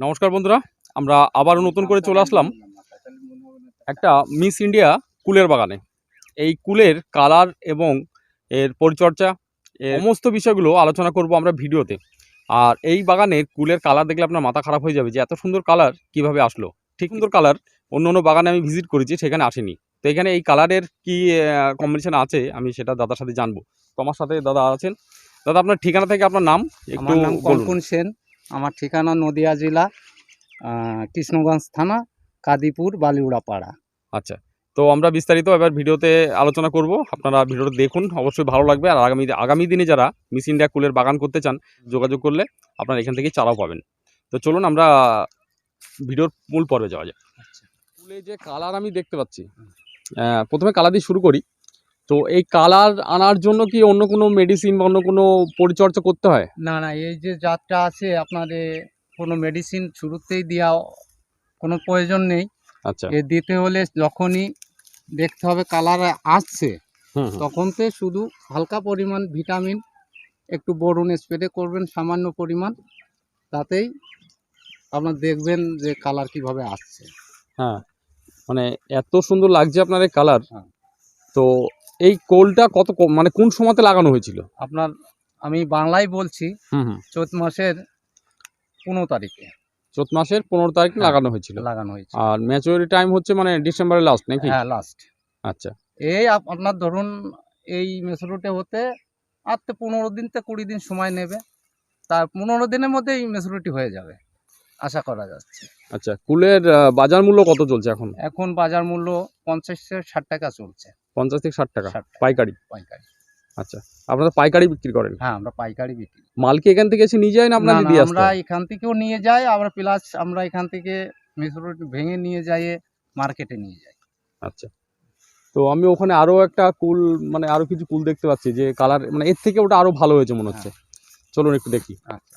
নমস্কার বন্ধুরা আমরা আবারও নতুন করে চলে আসলাম একটা মিস ইন্ডিয়া কুলের বাগানে। এই কুলের কালার এবং এর পরিচর্যা সমস্ত বিষয়গুলো আলোচনা করব আমরা ভিডিওতে। আর এই বাগানের কুলের কালার দেখলে আপনার মাথা খারাপ হয়ে যাবে যে এত সুন্দর কালার কীভাবে আসলো। ঠিক সুন্দর কালার অন্য অন্য বাগানে আমি ভিজিট করেছি সেখানে আসেনি। তো এখানে এই কালারের কি কম্বিনেশন আছে আমি সেটা দাদার সাথে জানব। তো আমার সাথে দাদা আছেন। দাদা আপনার ঠিকানা থেকে আপনার নাম একটু নাম বলুন। সেন। আমার ঠিকানা নদিয়া জেলা কৃষ্ণগঞ্জ থানা কাদিপুর বালিউড়া পাড়া আচ্ছা তো আমরা বিস্তারিত এবার ভিডিওতে আলোচনা করব। আপনারা ভিডিওটা দেখুন অবশ্যই ভালো লাগবে। আর আগামী আগামী দিনে যারা মিস ইন্ডিয়া কুলের বাগান করতে চান যোগাযোগ করলে আপনারা এখান থেকে চারাও পাবেন। তো চলুন আমরা ভিডিওর মূল পর্বে যাওয়া যাক। ফুলে যে কালার আমি দেখতে পাচ্ছি প্রথমে কালার দিয়ে শুরু করি। তো এই কালার আনার জন্য কি অন্য কোনো মেডিসিন বা অন্য কোনো পরিচর্যা করতে হয়? না না এই যে জাতটা আছে আপনাদের কোনো মেডিসিন শুরুতেই দেওয়া কোনো প্রয়োজন নেই। আচ্ছা। এ দিতে হলে যখনই দেখতে হবে কালার আসছে হুম হুম। তখন তো শুধু হালকা পরিমাণ ভিটামিন একটু বোরন স্প্রে করবেন সামান্য পরিমাণ তাতেই আপনার দেখবেন যে কালার কীভাবে আসছে। হ্যাঁ মানে এত সুন্দর লাগছে আপনার এই কালার। হ্যাঁ। তো এই কোলটা কত মানে কোন সময়তে লাগানো হয়েছিল? আপনার আমি বাংলায় বলছি চৈত মাসের পনেরো তারিখে। চৈত মাসের পনেরো তারিখ হ্যাঁ। লাগানো হয়েছিল। লাগানো হয়েছে আর ম্যাচুরিটি টাইম হচ্ছে মানে ডিসেম্বরের লাস্ট নাকি? হ্যাঁ লাস্ট আচ্ছা। এই আপ- আপনার ধরুন এই মেসরুটে হতে আর তো পনেরো দিন থেকে কুড়ি দিন সময় নেবে। তার পনেরো দিনের মধ্যে এই মেসরুটি হয়ে যাবে আশা করা যাচ্ছে। আচ্ছা কুলের বাজার মূল্য কত চলছে এখন? এখন বাজার মূল্য পঞ্চাশ থেকে ষাট টাকা চলছে। পঞ্চাশ থেকে ষাট টাকা পাইকারি? পাইকারি। আচ্ছা আপনারা পাইকারি বিক্রি করেন? হ্যাঁ আমরা পাইকারি বিক্রি মাল কি এখান থেকে এসে নিয়ে যায় না দিয়ে আসতে? আমরা এখান থেকেও নিয়ে যাই আবার প্লাস আমরা এখান থেকে মেসরুটি ভেঙে নিয়ে যাই মার্কেটে নিয়ে যাই। আচ্ছা। তো আমি ওখানে আরও একটা কুল মানে আরও কিছু কুল দেখতে পাচ্ছি যে কালার মানে এর থেকে ওটা আরও ভালো হয়েছে মনে হচ্ছে। চলুন একটু দেখি। আচ্ছা।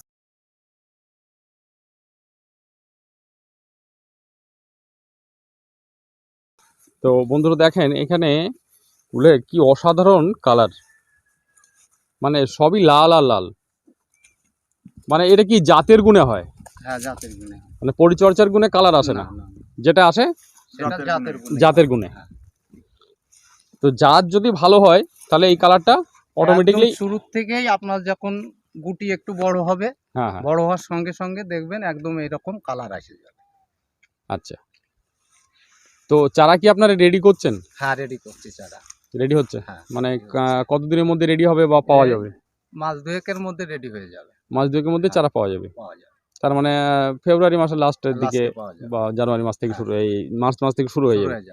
তো বন্ধুরা দেখেন এখানে কুলের কি অসাধারণ কালার। মানে সবই লাল আর লাল। মানে এটা কি জাতের গুণে হয়? হ্যাঁ জাতের গুণে মানে পরিচর্যার গুণে কালার আসে না? যেটা আসে? জাতের গুণে। হ্যাঁ। তো জাত যদি ভালো হয় তাহলে এই কালারটা অটোমেটিকলি শুরুর থেকেই আপনার যখন গুটি একটু বড় হবে হ্যাঁ হ্যাঁ। বড় হওয়ার সঙ্গে সঙ্গে দেখবেন একদম এরকম কালার আসে যাবে। আচ্ছা। তো চারা কি আপনারা রেডি করছেন? হ্যাঁ রেডি করছি চারা। রেডি হচ্ছে? হ্যাঁ মানে। কতদিনের মধ্যে রেডি হবে বা পাওয়া যাবে? মাস দুয়েকের মধ্যে রেডি হয়ে যাবে। মাস দুয়েকের মধ্যে হ্যাঁ। চারা পাওয়া যাবে? পাওয়া যাবে। তার মানে ফেব্রুয়ারি মাসের লাস্টের দিকে বা জানুয়ারি মাস থেকে হ্যাঁ। শুরু এই মার্চ মাস থেকে শুরু হয়ে যাবে। হয়ে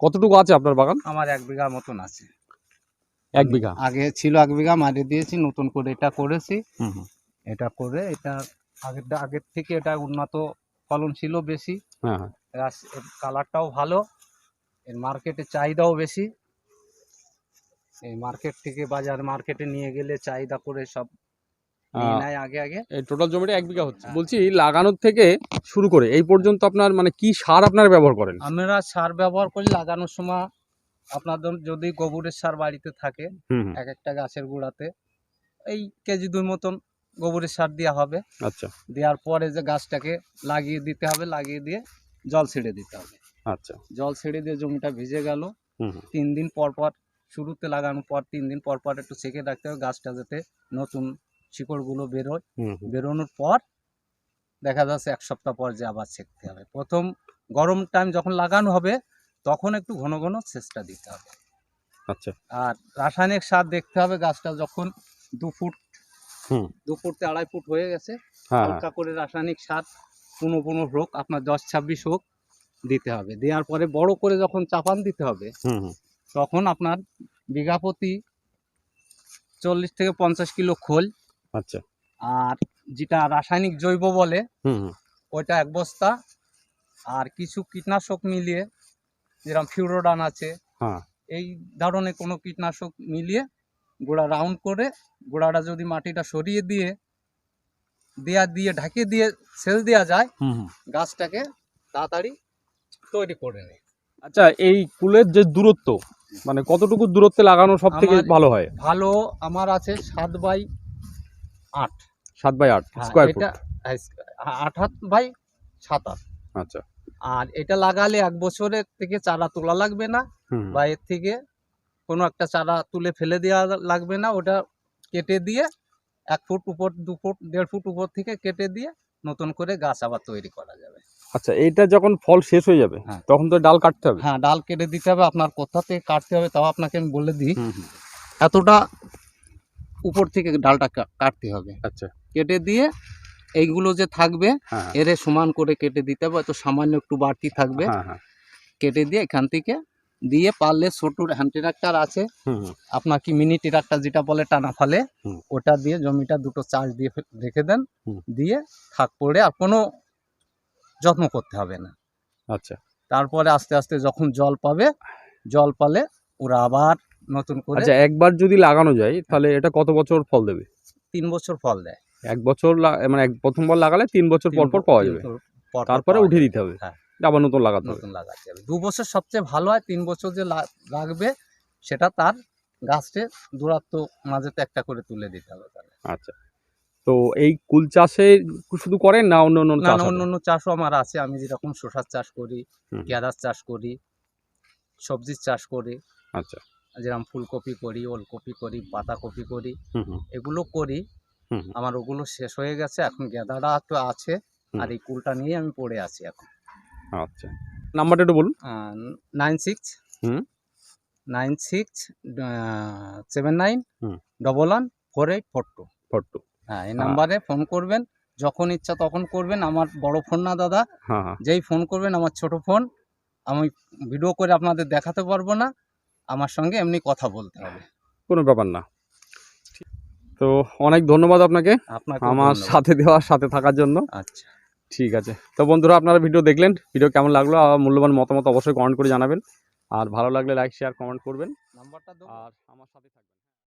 কতটুকু আছে আপনার বাগান? আমার এক বিঘা মতন আছে। এক বিঘা? আগে ছিল এক বিঘা মারি দিয়েছি নতুন করে এটা করেছি। এটা করে এটা আগের আগের থেকে এটা উন্নত ফলন ছিল বেশি। হ্যাঁ হ্যাঁ। কালারটাও ভালো। এর মার্কেটে চাহিদাও বেশি। এই মার্কেট থেকে বাজার মার্কেটে নিয়ে গেলে চাহিদা করে সব নিয়ে আগে আগে। এই টোটাল জমিটা এক বিঘা হচ্ছে। হ্যাঁ। বলছি লাগানোর থেকে শুরু করে এই পর্যন্ত আপনার মানে কি সার আপনারা ব্যবহার করেন? আমরা সার ব্যবহার করি লাগানোর সময়। আপনাদের যদি গোবরের সার বাড়িতে থাকে এক একটা গাছের গোড়াতে এই কেজি দুই মতন গোবরের সার দেওয়া হবে। আচ্ছা। দেওয়ার পরে যে গাছটাকে লাগিয়ে দিতে হবে লাগিয়ে দিয়ে জল ছেড়ে দিতে হবে। আচ্ছা। জল ছেড়ে দিয়ে জমিটা ভিজে গেল। তিন দিন পর পর শুরুতে লাগানোর পর তিন দিন পর পর একটু সেকে রাখতে হবে গাছটা যাতে নতুন শিকড়গুলো বেরোয়। বেরোনোর পর দেখা যাচ্ছে এক সপ্তাহ পর যে আবার সেকতে হবে। প্রথম গরম টাইম যখন লাগানো হবে তখন একটু ঘন ঘন সেচটা দিতে হবে। আচ্ছা। আর রাসায়নিক সার দেখতে হবে গাছটা যখন দু ফুট হুম। দু ফুট আড়াই ফুট হয়ে গেছে হ্যাঁ। হালকা করে রাসায়নিক সার পনেরো পনেরো হোক আপনার দশ ছাব্বিশ হোক দিতে হবে। দেওয়ার পরে বড় করে যখন চাপান দিতে হবে তখন আপনার বিঘা প্রতি চল্লিশ থেকে পঞ্চাশ কিলো খোল। আচ্ছা। আর যেটা রাসায়নিক জৈব বলে ওইটা এক বস্তা। আর কিছু কীটনাশক মিলিয়ে যেরকম ফিউরোডান আছে হ্যাঁ। এই ধরনের কোনো কীটনাশক মিলিয়ে গোড়া রাউন্ড করে গোড়াটা যদি মাটিটা সরিয়ে দিয়ে দেয়া দিয়ে ঢাকে দিয়ে সেচ দেওয়া যায়। গাছটাকে তাড়াতাড়ি তৈরি করে নেয়। আচ্ছা এই কুলের যে দূরত্ব মানে কতটুকু দূরত্বে লাগানো সব থেকে ভালো হয়? ভালো আমার আছে সাত বাই আট। সাত বাই আট হ্যাঁ, স্কোয়ার ফুট এটা আট হাত বাই সাত হাত আচ্ছা। আর এটা লাগালে এক বছরের থেকে চারা তোলা লাগবে না বা এর থেকে কোনো একটা চারা তুলে ফেলে দেওয়া লাগবে না ওটা কেটে দিয়ে এক ফুট উপর দু ফুট দেড় ফুট উপর থেকে কেটে দিয়ে নতুন করে গাছ আবার তৈরি করা যাবে। আচ্ছা এইটা যখন ফল শেষ হয়ে যাবে হ্যাঁ। তখন তো ডাল কাটতে হবে? হ্যাঁ ডাল কেটে দিতে হবে আপনার কোথা থেকে কাটতে হবে তাও আপনাকে আমি বলে দিই। এতটা উপর থেকে ডালটা কাটতে হবে। আচ্ছা। কেটে দিয়ে এইগুলো যে থাকবে হ্যাঁ। এরে সমান করে কেটে দিতে হবে তো সামান্য একটু বাড়তি থাকবে। হ্যাঁ কেটে দিয়ে এখান থেকে দিয়ে পারলে ছোট হ্যান্ড ট্রাক্টার আছে আপনার কি মিনি ট্রাক্টার যেটা বলে টানা ফালে ওটা দিয়ে জমিটা দুটো চার্জ দিয়ে রেখে দেন। দিয়ে থাক পড়ে আর কোনো যত্ন করতে হবে না। আচ্ছা। তারপরে আস্তে আস্তে যখন জল পাবে জল পালে ওরা আবার নতুন করে আচ্ছা একবার যদি লাগানো যায় তাহলে এটা কত বছর ফল দেবে? তিন বছর ফল দেয়। এক বছর মানে এক প্রথমবার লাগালে তিন বছর পর পর পাওয়া যাবে। তারপরে উঠিয়ে দিতে হবে। হ্যাঁ। আবার নতুন লাগাতে নতুন লাগাতে হবে। দু বছর সবচেয়ে ভালো হয় তিন বছর যে লাগবে সেটা তার গাছটে দূরত্ব মাঝেতে একটা করে তুলে দিতে হবে তাহলে। আচ্ছা। তো এই কুল চাষে শুধু করেন না অন্য অন্য না? অন্য অন্য চাষও আমার আছে আমি যেরকম শসার চাষ করি। পেয়ারার চাষ করি সবজির চাষ করি আচ্ছা যেরকম ফুলকপি করি ওলকপি করি পাতাকপি করি এগুলো করি। আমার ওগুলো শেষ হয়ে গেছে এখন গেঁদাটা একটু আছে আর এই কুলটা নিয়ে আমি পড়ে আছি এখন আচ্ছা নাম্বারটা একটু বলুন nine six hmm. Nine six seven nine. Double one four eight four two photo হ্যাঁ এই হ্যাঁ। নাম্বারে ফোন করবেন যখন ইচ্ছা তখন করবেন। আমার বড় ফোন না দাদা। হ্যাঁ হ্যাঁ। যেই ফোন করবেন আমার ছোট ফোন। আমি ভিডিও করে আপনাদের দেখাতে পারব না। আমার সঙ্গে এমনি কথা বলতে হবে। কোনো ব্যাপার না। তো অনেক ধন্যবাদ আপনাকে। আপনাকে আমার সাথে দেওয়ার সাথে থাকার জন্য। আচ্ছা। ঠিক আছে। তো বন্ধুরা আপনারা ভিডিও দেখলেন। ভিডিও কেমন লাগল? আর মূল্যবান মতামত অবশ্যই কমেন্ট করে জানাবেন। আর ভালো লাগলে লাইক শেয়ার কমেন্ট করবেন। নাম্বারটা আর আমার সাথে থাকবেন।